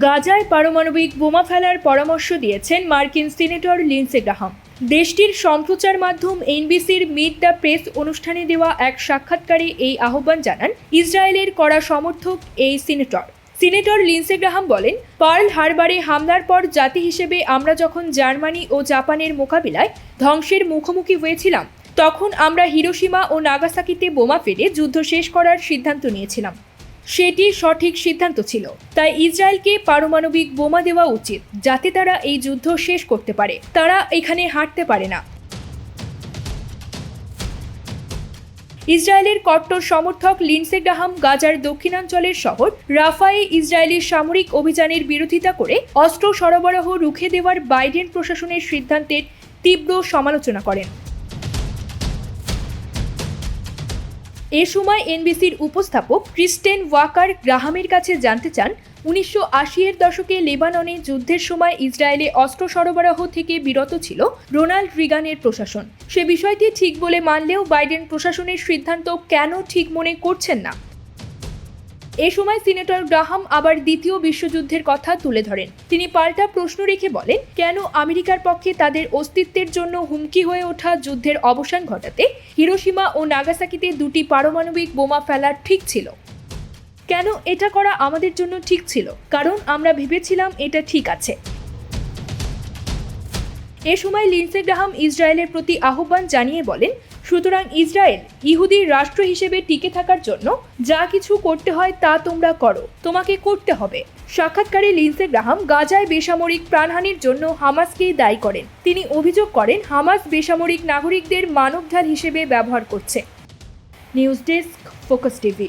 গাজায় পারমাণবিক বোমা ফেলার পরামর্শ দিয়েছেন মার্কিন সিনেটর লিন্সে গ্রাহাম। দেশটির সম্প্রচার মাধ্যম এনবিসির মিট দ্য প্রেস অনুষ্ঠানে দেওয়া এক সাক্ষাৎকারে এই আহ্বান জানান ইসরায়েলের কড়া সমর্থক এই সিনেটর। সিনেটর লিন্সে গ্রাহাম বলেন, পার্ল হারবারে হামলার পর জাতি হিসেবে আমরা যখন জার্মানি ও জাপানের মোকাবিলায় ধ্বংসের মুখোমুখি হয়েছিলাম, তখন আমরা হিরোসীমা ও নাগাসাকিতে বোমা ফেলে যুদ্ধ শেষ করার সিদ্ধান্ত নিয়েছিলাম। সেটি সঠিক সিদ্ধান্ত ছিল। তাই ইসরায়েলকে পারমাণবিক বোমা দেওয়া উচিত, যাতে তারা এই যুদ্ধ শেষ করতে পারে। তারা এখানে হাঁটতে পারে না। ইসরায়েলের কট্টর সমর্থক লিন্সে গ্রাহাম গাজার দক্ষিণাঞ্চলের শহর রাফায়ে ইসরায়েলি সামরিক অভিযানের বিরোধিতা করে অস্ত্র সরবরাহ রুখে দেওয়ার বাইডেন প্রশাসনের সিদ্ধান্তের তীব্র সমালোচনা করেন। এ সময় এনবিসির উপস্থাপক ক্রিস্টেন ওয়াকার গ্রাহামের কাছে জানতে চান, উনিশশো এর দশকে লেবাননে যুদ্ধের সময় ইসরায়েলে অস্ত্র সরবরাহ থেকে বিরত ছিল রোনাল্ড রিগানের প্রশাসন। সে বিষয়টি ঠিক বলে মানলেও বাইডেন প্রশাসনের সিদ্ধান্ত কেন ঠিক মনে করছেন না? এ সময় সিনেটর গ্রাহাম আবার দ্বিতীয় বিশ্বযুদ্ধের কথা তুলে ধরেন। তিনি পাল্টা প্রশ্ন রেখে বলেন, কেন আমেরিকার পক্ষে তাদের অস্তিত্বের জন্য হুমকি হয়ে ওঠা যুদ্ধের অবসান ঘটাতে হিরোসীমা ও নাগাসাকিতে দুটি পারমাণবিক বোমা ফেলা ঠিক ছিল? কেন এটা করা আমাদের জন্য ঠিক ছিল? কারণ আমরা ভেবেছিলাম এটা ঠিক আছে। এ সময় লিন্সে গ্রাহাম ইসরায়েলের প্রতি আহ্বান জানিয়ে বলেন, সুতরাং ইসরায়েল ইহুদির রাষ্ট্র হিসেবে টিকে থাকার জন্য যা কিছু করতে হয় তা তোমরা করো। তোমাকে করতে হবে। সাক্ষাৎকারে লিন্সে গ্রাহাম গাজায় বেসামরিক প্রাণহানির জন্য হামাসকেই দায়ী করেন। তিনি অভিযোগ করেন, হামাস বেসামরিক নাগরিকদের মানবঢাল হিসেবে ব্যবহার করছে। News desk, focus TV.